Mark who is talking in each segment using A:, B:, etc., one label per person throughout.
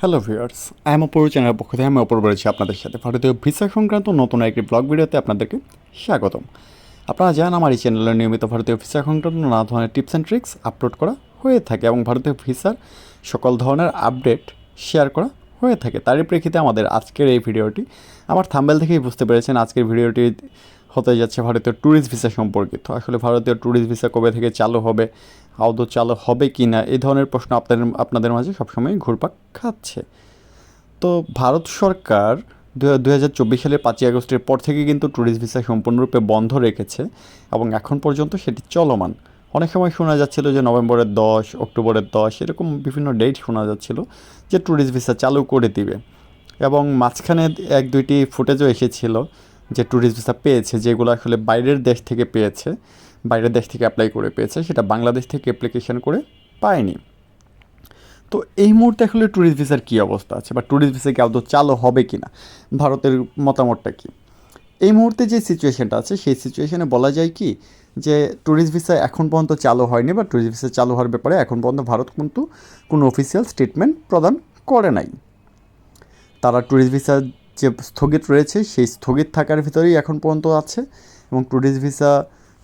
A: Hello viewers I am অপর চ্যানেলের পক্ষ থেকে আমি অপর রয়েছি আপনাদের সাথে। ভারতীয় ভিসা সংক্রান্ত নতুন একটি ব্লগ ভিডিওতে আপনাদেরকে স্বাগতম। আপনারা জানেন আমার এই চ্যানেলে নিয়মিত ভারতীয় ভিসা সংক্রান্ত নানা ধরনের টিপস অ্যান্ড ট্রিক্স আপলোড করা হয়ে থাকে এবং ভারতীয় ভিসার সকল ধরনের আপডেট শেয়ার করা হয়ে থাকে। তারই প্রেক্ষিতে আমাদের আজকের এই ভিডিওটি আমার থাম্বেল থেকেই বুঝতে পেরেছেন আজকের ভিডিওটি হতে যাচ্ছে ভারতীয় ট্যুরিস্ট ভিসা সম্পর্কিত। আসলে ভারতীয় ট্যুরিস্ট ভিসা কবে থেকে চালু হবে আদৌ চালু হবে কি না, এই ধরনের প্রশ্ন আপনাদের আপনাদের মাঝে সবসময় ঘুরপাক খাচ্ছে। তো ভারত সরকার দু হাজার চব্বিশ সালের পাঁচই আগস্টের পর থেকে কিন্তু ট্যুরিস্ট ভিসা সম্পূর্ণরূপে বন্ধ রেখেছে এবং এখন পর্যন্ত সেটি চলমান। অনেক সময় শোনা যাচ্ছিল যে নভেম্বরের দশ, অক্টোবরের দশ, এরকম বিভিন্ন ডেট শোনা যাচ্ছিল যে ট্যুরিস্ট ভিসা চালু করে দিবে। এবং মাঝখানে এক, দুইটি ফুটেজও এসেছিল যে ট্যুরিস্ট ভিসা পেয়েছে, যেগুলো আসলে বাইরের দেশ থেকে পেয়েছে। বাইরের দেশ থেকে অ্যাপ্লাই করে পেয়েছে, সেটা বাংলাদেশ থেকে অ্যাপ্লিকেশন করে পায়নি। তো এই মুহূর্তে আসলে ট্যুরিস্ট ভিসার কী অবস্থা আছে বা ট্যুরিস্ট ভিসা কি আদৌ চালু হবে কি না ভারতের মতামতটা কী? এই মুহূর্তে যে সিচুয়েশনটা আছে, সেই সিচুয়েশানে বলা যায় কি যে ট্যুরিস্ট ভিসা এখন পর্যন্ত চালু হয়নি বা ট্যুরিস্ট ভিসা চালু হওয়ার ব্যাপারে এখন পর্যন্ত ভারত কিন্তু কোনো অফিসিয়াল স্টেটমেন্ট প্রদান করে নাই। তারা ট্যুরিস্ট ভিসা যে স্থগিত রয়েছে, সেই স্থগিত থাকার ভিতরেই এখন পর্যন্ত আছে এবং ট্যুরিস্ট ভিসা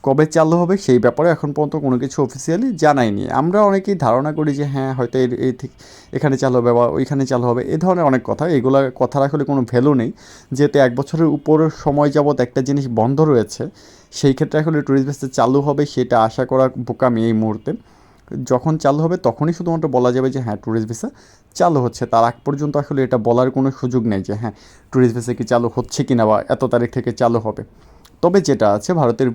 A: কবে চালু হবে সেই ব্যাপারে এখন পর্যন্ত কোনো কিছু অফিসিয়ালি জানায়নি আমরা অনেকেই ধারণা করি যে হ্যাঁ হয়তো এই ঠিক এখানে চালু হবে বা ওইখানে চালু হবে, এ ধরনের অনেক কথা। এগুলো কথার আসলে কোনো ভ্যালু নেই। যেহেতু এক বছরের উপর সময় যাবৎ একটা জিনিস বন্ধ রয়েছে, সেই ক্ষেত্রে আসলে ট্যুরিস্ট ভিসা চালু হবে সেটা আশা করা বোকামি এই মুহূর্তে। যখন চালু হবে তখনই শুধুমাত্র বলা যাবে যে হ্যাঁ ট্যুরিস্ট ভিসা চালু হচ্ছে। তার আগ পর্যন্ত আসলে এটা বলার কোনো সুযোগ নেই যে হ্যাঁ ট্যুরিস্ট ভিসা কি চালু হচ্ছে কি না বা এত তারিখ থেকে চালু হবে। তবে যেটা আছে, ভারতের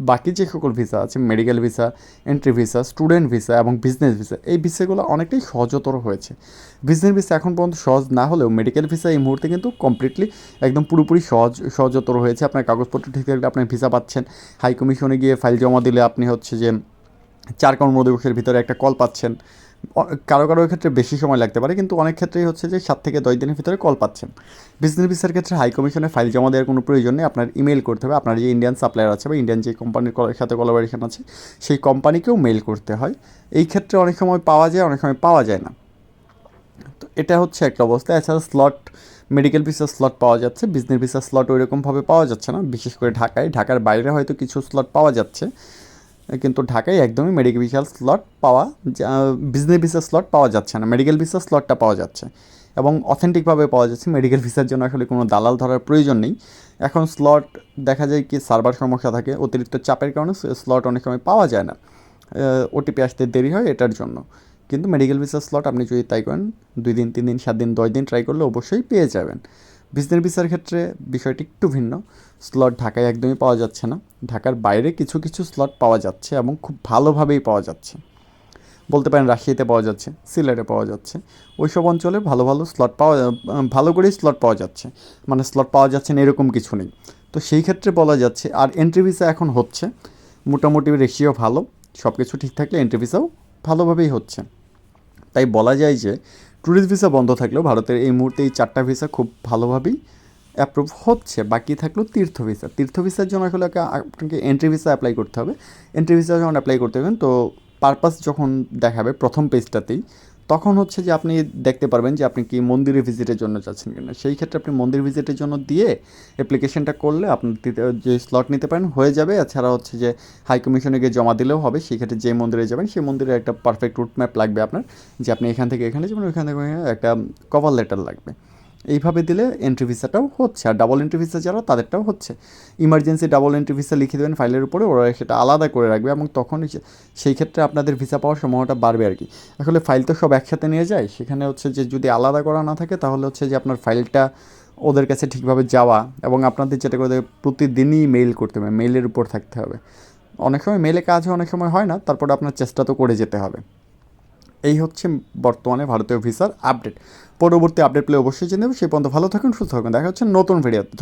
A: বাকি যে সকল ভিসা আছে medical visa entry visa student visa এবং বিজনেস ভিসা এই ভিসাগুলো অনেকটাই সহজতর হয়েছে। বিজনেস ভিসা এখন পর্যন্ত সহজ না হলেও মেডিকেল ভিসা এই মুহূর্তে কিন্তু কমপ্লিটলি একদম পুরোপুরি সহজ, সহজতর হয়েছে। আপনার কাগজপত্র ঠিক থাকলে আপনার ভিসা পাচ্ছেন। হাই কমিশনে গিয়ে ফাইল জমা দিলে আপনি হচ্ছে যে চার কর্মদিবসের ভিতরে একটা কল পাচ্ছেন। কারও কারও ক্ষেত্রে বেশি সময় লাগতে পারে, কিন্তু অনেক ক্ষেত্রেই হচ্ছে যে সাত থেকে দশ দিনের ভিতরে কল পাচ্ছেন। বিজনেস ভিসার ক্ষেত্রে হাই কমিশনে ফাইল জমা দেওয়ার কোনো প্রয়োজন নেই, আপনার ইমেল করতে হবে। আপনার যে ইন্ডিয়ান সাপ্লায়ার আছে বা ইন্ডিয়ান যে কোম্পানির সাথে কোলাবোরেশন আছে, সেই কোম্পানিকেও মেল করতে হয়। এই ক্ষেত্রে অনেক সময় পাওয়া যায়, অনেক সময় পাওয়া যায় না। তো এটা হচ্ছে একটা অবস্থা। এছাড়া স্লট মেডিকেল ভিসার স্লট পাওয়া যাচ্ছে। বিজনেস ভিসা স্লট ওইরকমভাবে পাওয়া যাচ্ছে না। বিশেষ করে ঢাকায়। ঢাকার বাইরে হয়তো কিছু স্লট পাওয়া যাচ্ছে। কিন্তু ঢাকায় একদমই মেডিকেল ভিসা স্লট পাওয়া বিজনেস ভিসা স্লট পাওয়া যাচ্ছে না মেডিকেল ভিসা স্লটটা পাওয়া যাচ্ছে। এবং অথেন্টিকভাবে পাওয়া যাচ্ছে মেডিকেল ভিসার জন্য আসলে কোনো দালাল ধরার প্রয়োজন নেই। এখন স্লট দেখা যায় কি সার্ভার সমস্যা থাকে, অতিরিক্ত চাপের কারণে স্লট অনেক সময় পাওয়া যায় না। ওটিপি আসতে দেরি হয় এটার জন্য। কিন্তু মেডিকেল ভিসা স্লট আপনি যদি তাই করেন, দুই দিন, তিন দিন, সাত দিন, দশ দিন ট্রাই করলে অবশ্যই পেয়ে যাবেন। বিজনেস ভিসার ক্ষেত্রে বিষয়টি একটু ভিন্ন। স্লট ঢাকায় একদমই পাওয়া যাচ্ছে না। ঢাকার বাইরে কিছু কিছু স্লট পাওয়া যাচ্ছে এবং খুব ভালোভাবেই পাওয়া যাচ্ছে। বলতে পারেন রাশিয়াতে পাওয়া যাচ্ছে, সিলেটে পাওয়া যাচ্ছে। ওই সব অঞ্চলে ভালো ভালো স্লট পাওয়া ভালো করেই স্লট পাওয়া যাচ্ছে। মানে স্লট পাওয়া যাচ্ছে না, এরকম কিছু নেই। তো সেই ক্ষেত্রে বলা যাচ্ছে, আর এন্ট্রি ভিসা এখন হচ্ছে। মোটামুটি রেশিও ভালো। সব কিছু ঠিক থাকলে এন্ট্রি ভিসাও ভালোভাবেই হচ্ছে। তাই বলা যায় যে ট্যুরিস্ট ভিসা বন্ধ থাকলেও ভারতের এই মুহূর্তে এই চারটা ভিসা খুব ভালোভাবেই অ্যাপ্রুভ হচ্ছে। বাকি থাকল তীর্থ ভিসা। তীর্থ ভিসার জন্য আসলে আপনাকে এন্ট্রি ভিসা অ্যাপ্লাই করতে হবে। এন্ট্রি ভিসা যখন অ্যাপ্লাই করতে হবেন তো পারপাস যখন দেখাবে প্রথম পেজটাতেই তখন হচ্ছে যে আপনি দেখতে পারবেন যে আপনি কি মন্দিরে ভিজিটের জন্য যাচ্ছেন কি না সেই ক্ষেত্রে আপনি মন্দির ভিজিটের জন্য দিয়ে অ্যাপ্লিকেশনটা করলে আপনি যে স্লট নিতে পারেন, হয়ে যাবে। এছাড়া হচ্ছে যে হাই কমিশনে গিয়ে জমা দিলেও হবে। সেই ক্ষেত্রে যে মন্দিরে যাবেন, সেই মন্দিরে একটা পারফেক্ট রুট ম্যাপ লাগবে আপনার, যে আপনি এখান থেকে এখানে যাবেন, ওইখান থেকে একটা কভার লেটার লাগবে। এইভাবে দিলে এন্ট্রি ভিসাটাও হচ্ছে, আর ডাবল এন্ট্রি ভিসা যারা, তাদেরটাও হচ্ছে। ইমার্জেন্সি ডাবল এন্ট্রি ভিসা লিখে দেবেন ফাইলের উপরে, ওরা সেটা আলাদা করে রাখবে এবং তখন সেই ক্ষেত্রে আপনাদের ভিসা পাওয়ার সম্ভাবনাটা বাড়বে আর কি। আসলে ফাইল তো সব একসাথে নিয়ে যায়, সেখানে হচ্ছে যে যদি আলাদা করা না থাকে, তাহলে হচ্ছে যে আপনার ফাইলটা ওদের কাছে ঠিকভাবে যাওয়া এবং আপনাদের যেটা করে প্রতিদিনই মেইল করতে হবে মেইলের উপর থাকতে হবে। অনেক সময় মেলে কাজ হয়, অনেক সময় হয় না, তারপরে আপনার চেষ্টা তো করে যেতে হবে। এই হচ্ছে বর্তমানে ভারতীয় ভিসার আপডেট। পরবর্তী আপডেট পেলে অবশ্যই জেনে নেবে সেই পর্যন্ত ভালো থাকুন, সুস্থ থাকুন। দেখা হচ্ছে নতুন ভিডিওতে